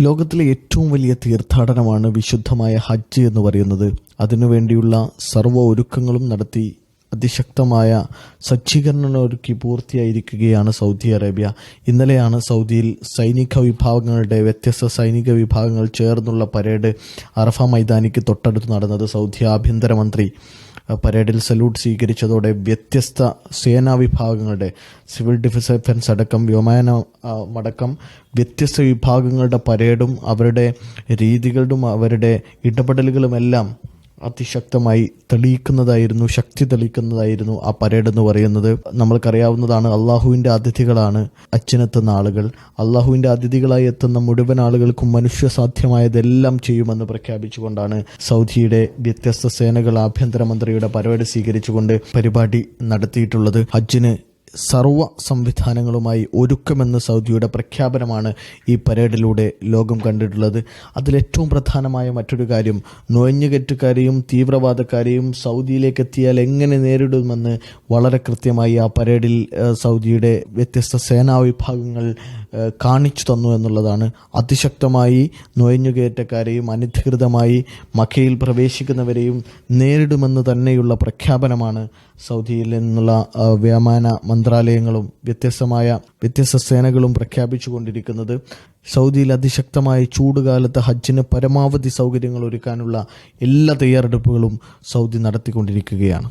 ലോകത്തിലെ ഏറ്റവും വലിയ തീർത്ഥാടനമാണ് വിശുദ്ധമായ ഹജ്ജ് എന്ന് പറയുന്നത്. അതിനുവേണ്ടിയുള്ള സർവ ഒരുക്കങ്ങളും നടത്തി അതിശക്തമായ സജ്ജീകരണം ഒരുക്കി പൂർത്തിയായിരിക്കുകയാണ് സൗദി അറേബ്യ. ഇന്നലെയാണ് സൗദിയിൽ സൈനിക വിഭാഗങ്ങളുടെ വ്യത്യസ്ത സൈനിക വിഭാഗങ്ങൾ ചേർന്നുള്ള പരേഡ് അറഫ മൈതാനിക്ക് തൊട്ടടുത്ത് നടന്നത് സൗദി ആഭ്യന്തരമന്ത്രി പരേഡിൽ സല്യൂട്ട് സ്വീകരിച്ചതോടെ വ്യത്യസ്ത സേനാ വിഭാഗങ്ങളുടെ സിവിൽ ഡിഫൻസ് അടക്കം വ്യോമയാന അടക്കം വ്യത്യസ്ത വിഭാഗങ്ങളുടെ പരേഡും അവരുടെ രീതികളും അവരുടെ ഇടപെടലുകളുമെല്ലാം അതിശക്തമായി തെളിയിക്കുന്നതായിരുന്നു ശക്തി തെളിയിക്കുന്നതായിരുന്നു ആ പരേഡ് എന്ന് പറയുന്നത്. നമ്മൾക്കറിയാവുന്നതാണ് അള്ളാഹുവിന്റെ അതിഥികളാണ് അച്ഛനെത്തുന്ന ആളുകൾ അള്ളാഹുവിന്റെ അതിഥികളായി എത്തുന്ന മുഴുവൻ ആളുകൾക്കും മനുഷ്യ സാധ്യമായതെല്ലാം ചെയ്യുമെന്ന് പ്രഖ്യാപിച്ചുകൊണ്ടാണ് സൗദിയുടെ വ്യത്യസ്ത സേനകൾ ആഭ്യന്തരമന്ത്രിയുടെ പരേഡ് സ്വീകരിച്ചുകൊണ്ട് പരിപാടി നടത്തിയിട്ടുള്ളത്. ഹജ്ജിന് സർവ സംവിധാനങ്ങളുമായി ഒരുക്കമെന്ന സൗദിയുടെ പ്രഖ്യാപനമാണ് ഈ പരേഡിലൂടെ ലോകം കണ്ടിട്ടുള്ളത്. അതിലേറ്റവും പ്രധാനമായ മറ്റൊരു കാര്യം നുഴഞ്ഞുകയറ്റക്കാരെയും തീവ്രവാദക്കാരെയും സൗദിയിലേക്ക് എത്തിയാൽ എങ്ങനെ നേരിടുമെന്ന് വളരെ കൃത്യമായി ആ പരേഡിൽ സൗദിയുടെ വ്യത്യസ്ത സേനാ വിഭാഗങ്ങൾ കാണിച്ചു തന്നു എന്നുള്ളതാണ്. അതിശക്തമായി നുഴഞ്ഞുകയറ്റക്കാരെയും അനധികൃതമായി മക്കയിൽ പ്രവേശിക്കുന്നവരെയും നേരിടുമെന്ന് തന്നെയുള്ള പ്രഖ്യാപനമാണ് സൗദിയിൽ നിന്നുള്ള വ്യോമാന മന്ത്രാലയങ്ങളും വ്യത്യസ്തമായ വ്യത്യസ്ത സേനകളും പ്രഖ്യാപിച്ചുകൊണ്ടിരിക്കുന്നത് സൗദിയിൽ അതിശക്തമായ ചൂടുകാലത്ത് ഹജ്ജിന് പരമാവധി സൗകര്യങ്ങൾ ഒരുക്കാനുള്ള എല്ലാ തയ്യാറെടുപ്പുകളും സൗദി നടത്തിക്കൊണ്ടിരിക്കുകയാണ്.